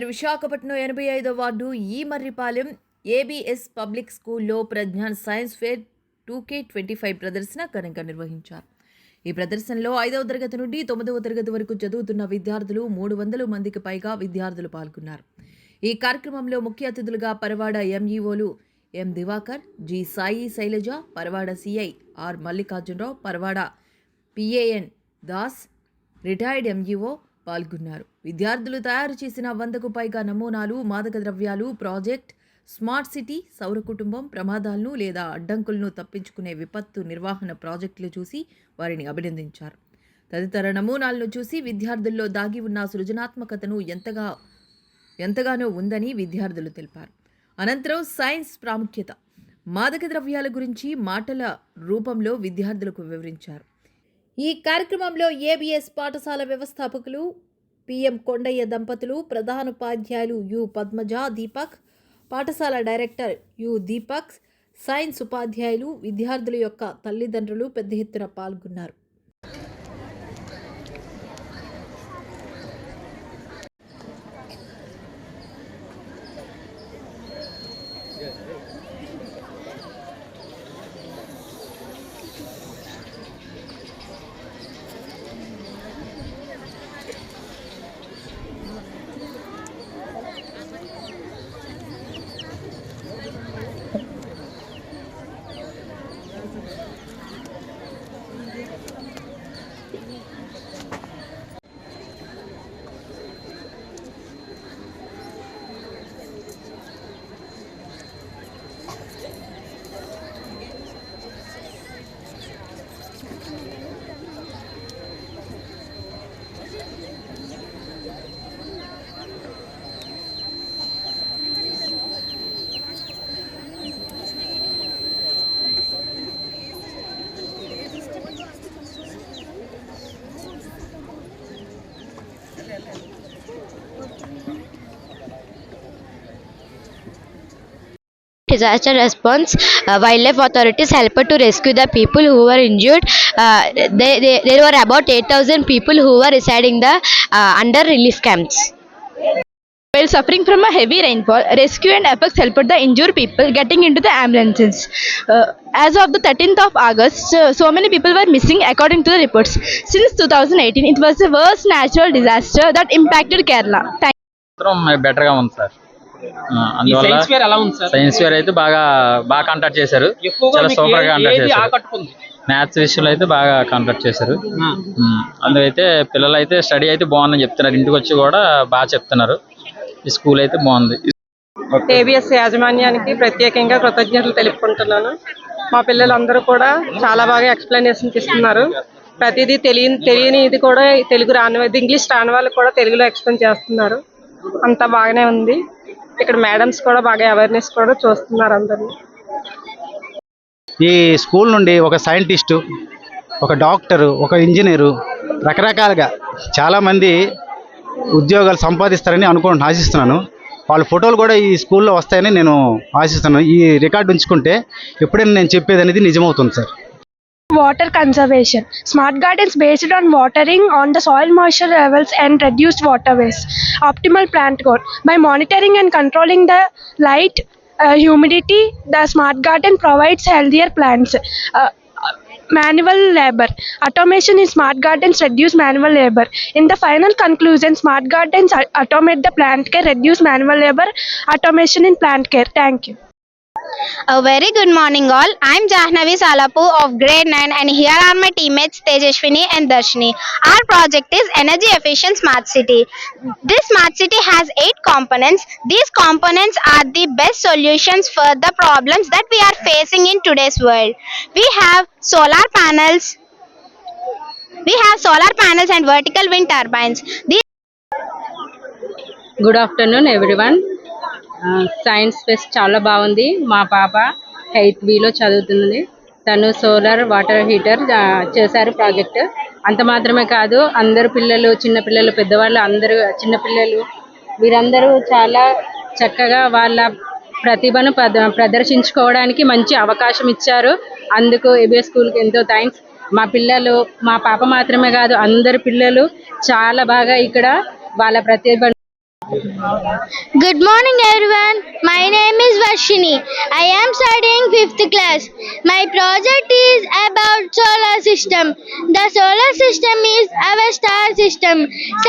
కరీంనగర్ విశాఖపట్నం ఎనభై ఐదో వార్డు ఈ మర్రిపాలెం ఏబిఎస్ పబ్లిక్ స్కూల్లో Pragnan science fair two K twenty five ప్రదర్శన ఘనంగా నిర్వహించారు. ఈ ప్రదర్శనలో ఐదవ తరగతి నుండి తొమ్మిదవ తరగతి వరకు చదువుతున్న విద్యార్థులు మూడు వందల మందికి పైగా విద్యార్థులు పాల్గొన్నారు. ఈ కార్యక్రమంలో ముఖ్య అతిథులుగా Paravada ఎంఈఓలు M Divakar G Sai Sailaja Paravada CI R Mallikarjunarao Paravada PAN Das retired MEO పాల్గొన్నారు. విద్యార్థులు తయారు చేసిన వందకు పైగా నమూనాలు మాదక ద్రవ్యాలు ప్రాజెక్ట్ స్మార్ట్ సిటీ సౌర కుటుంబం ప్రమాదాలను లేదా అడ్డంకులను తప్పించుకునే విపత్తు నిర్వహణ ప్రాజెక్టులు చూసి వారిని అభినందించారు. తదితర నమూనాలను చూసి విద్యార్థుల్లో దాగి ఉన్న సృజనాత్మకతను ఎంతగా ఎంతగానో ఉందని విద్యార్థులు తెలిపారు. అనంతరం సైన్స్ ప్రాముఖ్యత. మాదక ద్రవ్యాల గురించి మాటల రూపంలో విద్యార్థులకు వివరించారు. ఈ కార్యక్రమంలో ఏబిఎస్ పాఠశాల వ్యవస్థాపకులు పిఎం కొండయ్య దంపతులు ప్రధానోపాధ్యాయులు యు పద్మజ దీపక్ పాఠశాల డైరెక్టర్ యు దీపక్ సైన్స్ ఉపాధ్యాయులు విద్యార్థుల యొక్క తల్లిదండ్రులు పెద్ద ఎత్తున పాల్గొన్నారు. disaster response. Uh, wildlife authorities helped to rescue the people who were injured. Uh, they, they, there were about 8,000 people who were residing the uh, under relief camps. While suffering from a heavy rainfall, rescue and apex helped the injured people getting into the ambulances. Uh, as of the 13th of August, uh, so many people were missing according to the reports. Since 2018, it was the worst natural disaster that impacted Kerala. Thank better అందువల్ల science fair ఎలా ఉంది sir? Science fair అయితే బాగా బాగా conduct చేశారు. చాలా సూపర్గా ఏది చేశారు. మ్యాథ్స్ విషయంలో అయితే బాగా కండక్ట్ చేశారు. అందుకైతే పిల్లలు అయితే స్టడీ అయితే బాగుందని చెప్తున్నారు. ఇంటికి వచ్చి కూడా బాగా చెప్తున్నారు. ఈ స్కూల్ అయితే బాగుంది. ఏబిఎస్ యాజమాన్యానికి ప్రత్యేకంగా కృతజ్ఞతలు తెలుపుకుంటున్నాను. మా పిల్లలందరూ కూడా చాలా బాగా ఎక్స్ప్లెనేషన్ ఇస్తున్నారు. ప్రతిదీ తెలియని తెలియనిది కూడా తెలుగు రాని ఇది ఇంగ్లీష్ రాని వాళ్ళు కూడా తెలుగులో ఎక్స్ప్లెయిన్ చేస్తున్నారు. అంతా బాగానే ఉంది. ఇక్కడ మేడమ్స్ కూడా బాగా అవేర్నెస్ కూడా చూస్తున్నారు అందరూ. ఈ స్కూల్ నుండి ఒక సైంటిస్టు ఒక డాక్టరు ఒక ఇంజనీరు రకరకాలుగా చాలామంది ఉద్యోగాలు సంపాదిస్తారని అనుకుంటున్నాను ఆశిస్తున్నాను. వాళ్ళ ఫోటోలు కూడా ఈ స్కూల్లో వస్తాయని నేను ఆశిస్తున్నాను. ఈ రికార్డు ఉంచుకుంటే ఎప్పుడైనా నేను చెప్పేది అనేది నిజమవుతుంది sir. Water conservation. Smart gardens based on watering on the soil moisture levels and reduced water waste. Optimal plant growth. By monitoring and controlling the light, uh, humidity, the smart garden provides healthier plants. Uh, manual labor. Automation in smart gardens reduce manual labor. In the final conclusion, smart gardens automate the plant care, reduce manual labor, automation in plant care. Thank you. A very good morning all. I'm Jahnavi Salapu of grade 9 and here are my teammates Tejeshwini and Darshini. Our project is energy efficient smart city. This smart city has 8 components. These components are the best solutions for the problems that we are facing in today's world. We have solar panels. We have solar panels and vertical wind turbines. These Good afternoon everyone. Science fest చాలా బాగుంది. మా పాప eighth బిలో చదువుతుంది. తను solar water heater చేశారు project అంత మాత్రమే కాదు అందరు పిల్లలు చిన్న పిల్లలు పెద్దవాళ్ళు అందరూ చిన్న పిల్లలు వీరందరూ చాలా చక్కగా వాళ్ళ ప్రతిభను ప్రద- ప్రదర్శించుకోవడానికి మంచి అవకాశం ఇచ్చారు. అందుకు ఏబిఎస్ స్కూల్కి ఎంతో థ్యాంక్స్ మా పిల్లలు మా పాప మాత్రమే కాదు అందరు పిల్లలు చాలా బాగా ఇక్కడ వాళ్ళ ప్రతిభ Good morning everyone. My name is Varshini. I am studying 5th class. My project is about solar system. The solar system is our star system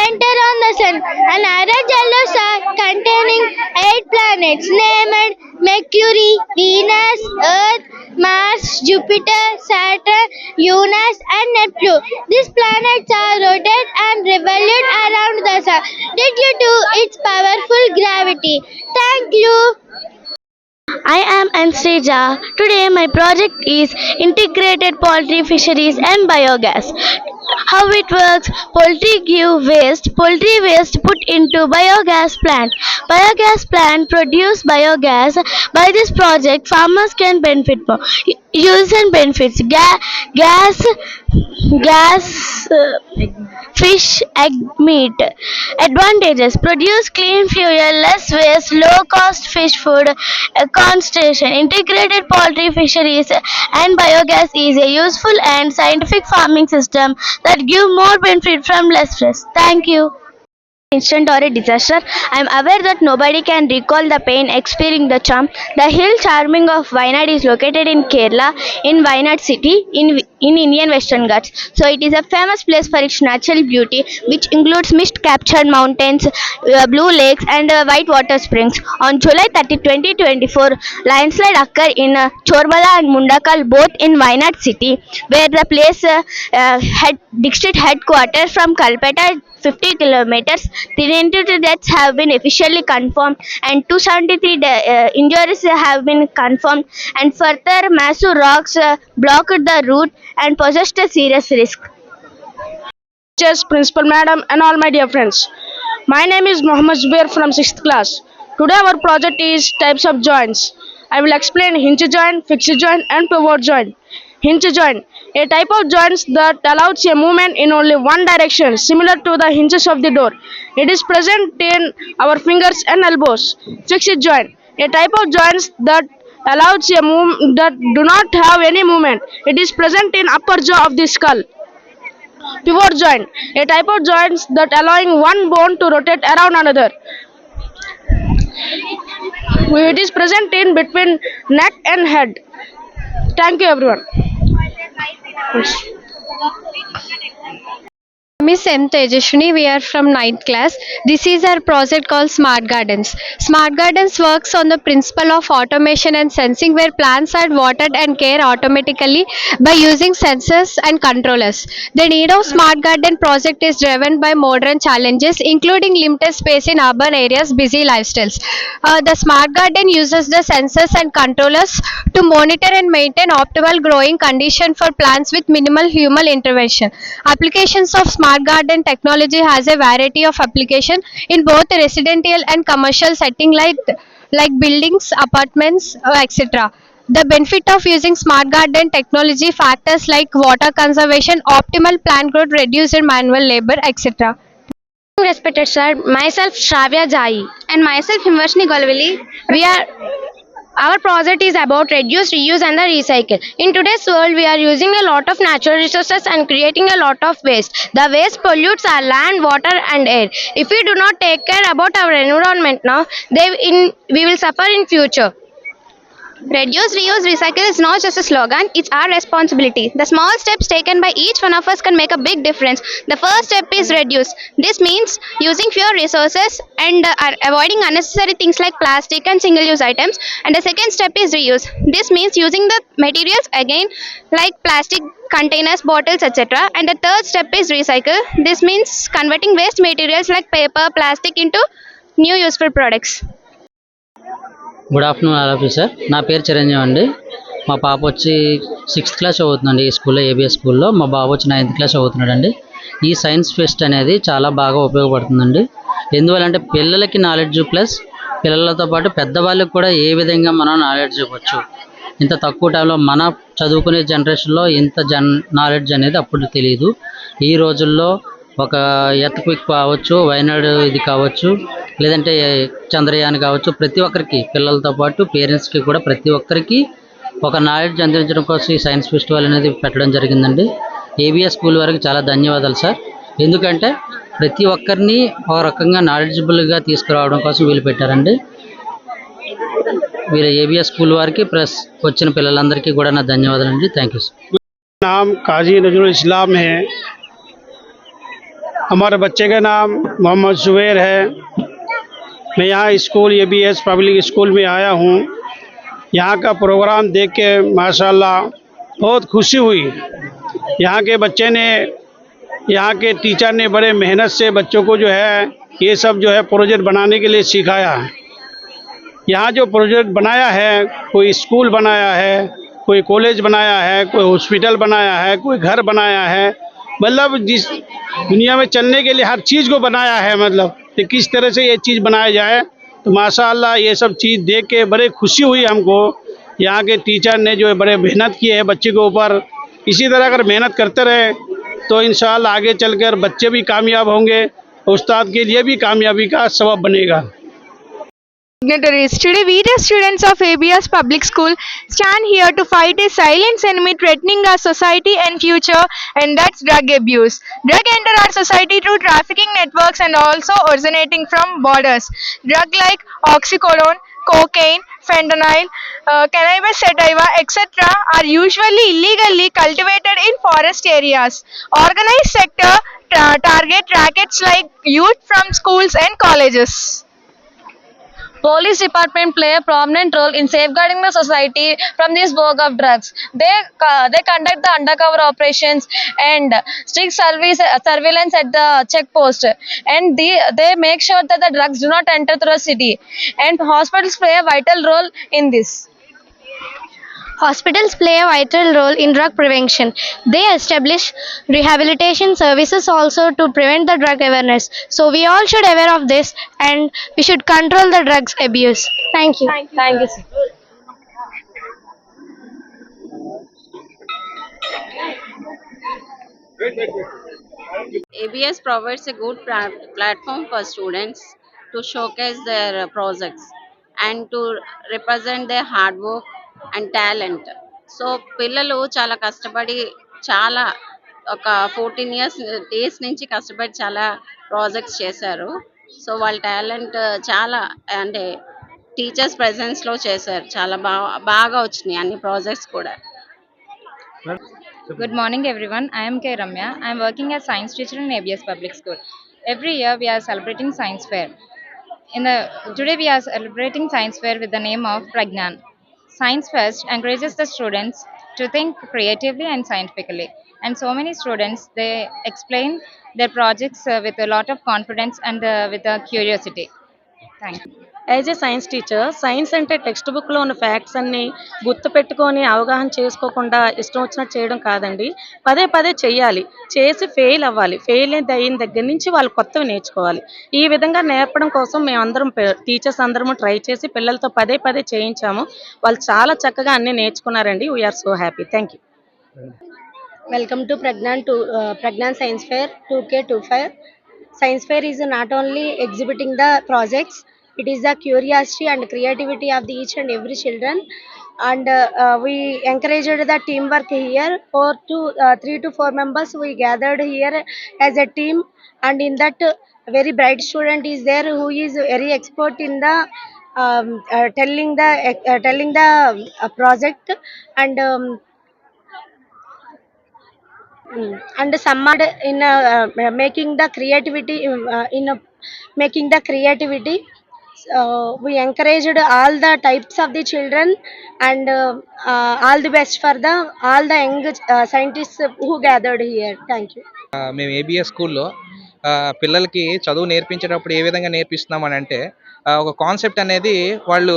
centered on the sun. Another yellow star containing 8 planets named Mercury, Venus, Earth, Mars, Jupiter, Saturn, Uranus and Neptune. These planets are rotate and revolve around the sun due to its powerful gravity. Thank you. I am Anstrija. Today my project is integrated poultry fisheries and biogas. How it works? Poultry give waste. Poultry waste put into biogas plant. Biogas plant produce biogas. By this project, farmers can benefit more. Use and benefits: Ga- gas, gas, uh, fish, egg, meat. Advantages: produce clean fuel, less waste, low cost fish food, uh, conservation, integrated poultry fisheries, and biogas is a useful and scientific farming system that give more benefit from less stress. Thank you. Instant or a disaster, I am aware that nobody can recall the pain experiencing the charm. The hill charming of Wayanad is located in Kerala, in Wayanad city, in, in Indian Western Ghats. So it is a famous place for its natural beauty, which includes mist-captured mountains, uh, blue lakes, and uh, white water springs. On July 30, 2024, landslide occurred in uh, Chorbala and Mundakal, both in Wayanad city, where the place uh, uh, head, district headquarters from Kalpetta 50 kilometers. 392 deaths have been officially confirmed and 273 de- uh, injuries have been confirmed and further massive rocks uh, blocked the route and posed a serious risk. teachers, principal madam and all my dear friends. My name is Mohammed Zubair from 6th class. Today our project is types of joints. I will explain hinge joint, fixed joint and pivot joint. Hinge joint, a type of joints that allows a movement in only one direction similar to the hinges of the door. It is present in our fingers and elbows. Fixed joint, a type of joints that allows a move that do not have any movement. It is present in upper jaw of the skull. Pivot joint a type of joints that allowing one bone to rotate around another. It is present in between neck and head. Thank you everyone arcos Miss M. Tejashwini, we are from 9th class. This is our project called Smart Gardens. Smart Gardens works on the principle of automation and sensing where plants are watered and cared automatically by using sensors and controllers. The need of Smart Garden project is driven by modern challenges including limited space in urban areas, busy lifestyles. Uh, the Smart Garden uses the sensors and controllers to monitor and maintain optimal growing condition for plants with minimal human intervention. Applications of smart garden technology has a variety of application in both residential and commercial setting like like buildings, apartments, uh, etc. The benefit of using smart garden technology factors like water conservation, optimal plant growth, reduced manual labor, etc. Respected sir, myself Shravya Jai and myself Himvarshini Golvili. We are our project is about reduce, reuse and the recycle. In today's world, we are using a lot of natural resources and creating a lot of waste. The waste pollutes our land, water and air. If we do not take care about our environment now, they in we will suffer in future. Reduce, reuse, recycle is not just a slogan, it's our responsibility. The small steps taken by each one of us can make a big difference. The first step is reduce. This means using fewer resources and uh, avoiding unnecessary things like plastic and single use items. And the second step is reuse. This means using the materials again like plastic containers, bottles, etc. And the third step is recycle. This means converting waste materials like paper, plastic into new useful products. Good afternoon all of you sir నా పేరు చిరంజీవి అండి. మా పాప వచ్చి sixth class చదువుతుందండి ఈ స్కూల్లో ABS స్కూల్లో మా బాబు వచ్చి నైన్త్ క్లాస్ చదువుతున్నాడండి. ఈ సైన్స్ ఫెస్ట్ అనేది చాలా బాగా ఉపయోగపడుతుందండి. ఎందువల్లంటే పిల్లలకి నాలెడ్జ్ ప్లస్ పిల్లలతో పాటు పెద్దవాళ్ళకి కూడా ఏ విధంగా మనం నాలెడ్జ్ ఇవ్వచ్చు. ఇంత తక్కువ టైంలో మన చదువుకునే జనరేషన్లో ఇంత జన్ నాలెడ్జ్ అనేది అప్పుడు తెలియదు ఈ రోజుల్లో ఒక ఎర్త్క్విక్ కావచ్చు వైనాడు ఇది కావచ్చు లేదంటే చంద్రయాన్ కావచ్చు ప్రతి ఒక్కరికి పిల్లలతో పాటు పేరెంట్స్కి కూడా ప్రతి ఒక్కరికి ఒక నాలెడ్జ్ అందించడం కోసం ఈ సైన్స్ ఫెస్టివల్ అనేది పెట్టడం జరిగిందండి ఏబిఎస్ స్కూల్ వారికి చాలా ధన్యవాదాలు సార్ ఎందుకంటే ప్రతి ఒక్కరిని ఒక రకంగా నాలెడ్జబుల్గా తీసుకురావడం కోసం వీలు పెట్టారండి వీళ్ళ ఏబిఎస్ స్కూల్ వారికి ప్లస్ వచ్చిన పిల్లలందరికీ కూడా నా ధన్యవాదాలు అండి థ్యాంక్ యూ సార్ नाम काजी नजरुल इस्लाम है हमारे बच्चे का नाम मोहम्मद जुबैर है मैं यहाँ school A B S public school में आया हूँ। यहाँ का प्रोग्राम देख के, माशाल्लाह, बहुत खुशी हुई। यहाँ के बच्चे ने, यहाँ के टीचर ने बड़े मेहनत से बच्चों को जो है, ये सब जो है प्रोजेक्ट बनाने के लिए सिखाया। है यहाँ जो प्रोजेक्ट बनाया है, कोई स्कूल बनाया है, कोई कॉलेज बनाया है, कोई हॉस्पिटल बनाया है, कोई घर बनाया है मतलब जिस दुनिया में चलने के लिए हर चीज़ को बनाया है मतलब। कि किस तरह से ये चीज़ बनाया जाए। तो माशाल्लाह ये सब चीज़ देख के बड़े खुशी हुई हमको। यहाँ के टीचर ने जो है बड़े मेहनत किए हैं बच्चे के ऊपर। इसी तरह अगर मेहनत करते रहे तो इन आगे चलकर बच्चे भी कामयाब होंगे उस्ताद के लिए भी कामयाबी का सबब बनेगा। Dignitaries. Today, we, the students of ABS Public School, stand here to fight a silent enemy threatening our society and future, and that's drug abuse. Drug enter our society through trafficking networks and also originating from borders. Drug like oxycodone, cocaine, fentanyl, uh, cannabis sativa, etc. are usually illegally cultivated in forest areas. Organized sector ta- target rackets like youth from schools and colleges. Police department play a prominent role in safeguarding the society from this vogue of drugs. They uh, they conduct the undercover operations and strict service uh, surveillance at the check post, and they they make sure that the drugs do not enter through the city. And hospitals play a vital role in this. Hospitals play a vital role in drug prevention. They establish rehabilitation services also to prevent the drug awareness. So we all should aware of this and we should control the drugs abuse. Thank you. Thank you. Thank you Sir. ABS provides a good platform for students to showcase their uh, projects and to represent their hard work and talent. So పిల్లలు చాలా కష్టపడి చాలా ఒక fourteen years days నుంచి కష్టపడి చాలా projects చేశారు. So వాళ్ళ టాలెంట్ చాలా అంటే టీచర్స్ ప్రజెన్స్లో చేశారు. చాలా బాగా బాగా వచ్చినాయి అన్ని ప్రాజెక్ట్స్ కూడా. Good morning everyone I'm K Ramya I'm working as science teacher in ABS public school every year we are celebrating science fair in the today we are celebrating science fair with the name of Pragnan Science Fest encourages the students to think creatively and scientifically. And so many students they explain their projects uh, with a lot of confidence and uh, with a curiosity. As a science teacher science అంటే text బుక్లో ఉన్న facts అన్ని గుర్తు పెట్టుకొని అవగాహన చేసుకోకుండా ఇష్టం వచ్చినట్టు చేయడం కాదండి. పదే పదే చెయ్యాలి. చేసి ఫెయిల్ అవ్వాలి. ఫెయిల్ అయిన దగ్గర నుంచి వాళ్ళు కొత్తవి నేర్చుకోవాలి. ఈ విధంగా నేర్పడం కోసం మేము అందరం టీచర్స్ అందరము ట్రై చేసి పిల్లలతో పదే పదే చేయించాము. వాళ్ళు చాలా చక్కగా అన్నీ నేర్చుకున్నారండి. We are so happy thank you Welcome to Pragnan to uh, Pragnan Science Fair 2K25. Science Fair is not only exhibiting the projects, it is the curiosity and creativity of the each and every children. And uh, uh, we encouraged the teamwork here. Four to uh, three to four members we gathered here as a team, and in that uh, very bright student is there who is very expert in the um, uh, telling the uh, telling the uh, project and. Um. And summed in making the creativity in making the creativity we encouraged all the types of the children and all the best for the all the young scientist who gathered here thank you మేము ABS స్కూల్లో uh, పిల్లలకి చదువు నేర్పించేటప్పుడు ఏ విధంగా నేర్పిస్తున్నాం అని అంటే uh, ఒక concept అనేది వాళ్ళు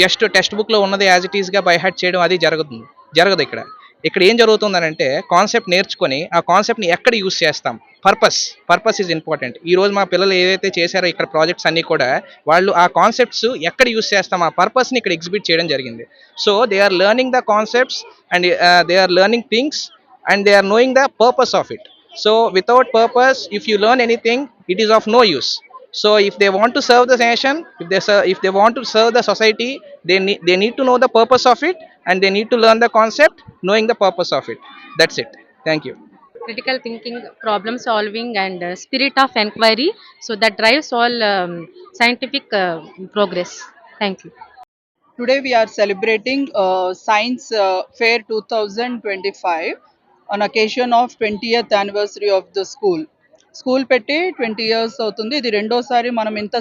జస్ట్ టెక్స్ట్ బుక్లో ఉన్నది యాజ్ ఇట్ ఈస్గా బై హార్ట్ చేయడం అది జరుగుతుంది జరగదు ఇక్కడ. ఇక్కడ ఏం జరుగుతుందని అంటే కాన్సెప్ట్ నేర్చుకొని ఆ కాన్సెప్ట్ని ఎక్కడ యూస్ చేస్తాం? పర్పస్ పర్పస్ ఈజ్ ఇంపార్టెంట్ ఈరోజు మా పిల్లలు ఏదైతే చేశారో ఇక్కడ ప్రాజెక్ట్స్ అన్నీ కూడా వాళ్ళు ఆ కాన్సెప్ట్స్ ఎక్కడ యూస్ చేస్తాం? ఆ పర్పస్ని ఇక్కడ ఎగ్జిబిట్ చేయడం జరిగింది. So they are learning the concepts and they are learning things and they are knowing the purpose of it so without purpose if you learn anything it is of no use so if they want to serve the nation if they if they want to serve the society they need they need to know the purpose of it and they need to learn the concept, knowing the purpose of it. That's it. Thank you. critical thinking, problem solving, and uh, spirit of inquiry. So that drives all um, scientific uh, progress. Thank you. Today we are celebrating uh, Science uh, Fair 2025 on occasion of 20th anniversary of the school. School పెట్టి twenty years అవుతుంది. ఇది రెండోసారి మనం ఇంత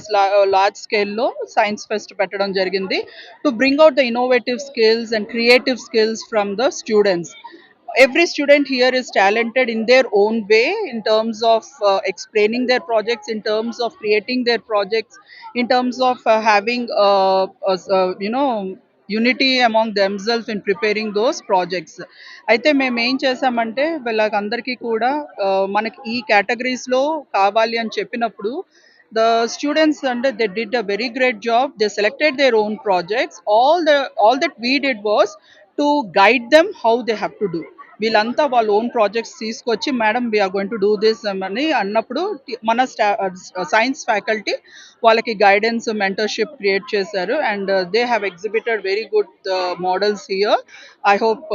large స్కేల్లో science fest పెట్టడం జరిగింది. To bring out the innovative skills and creative skills from the students every student here is talented in their own way in terms of explaining their projects in terms of creating their projects in terms of having you know unity among themself in preparing those projects అయితే మేము ఏం చేసామంటే వీళ్ళకందరికీ కూడా uh, మనకి ఈ కేటగిరీస్లో కావాలి అని చెప్పినప్పుడు the students under they did a very great job they selected their own projects all the all that we did was to guide them how they have to do వీళ్ళంతా వాళ్ళ ఓన్ ప్రాజెక్ట్స్ తీసుకొచ్చి madam we are going to do this అని అన్నప్పుడు మన science faculty వాళ్ళకి guidance mentorship create చేశారు. And they have exhibited very good models here I hope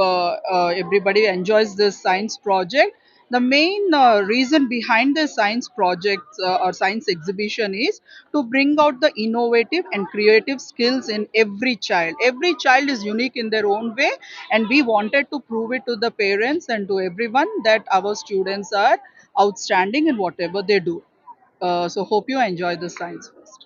everybody enjoys this science project the main uh, reason behind the science projects uh, or science exhibition is to bring out the innovative and creative skills in every child. Every child is unique in their own way and we wanted to prove it to the parents and to everyone that our students are outstanding in whatever they do. Uh, so hope you enjoy the science fest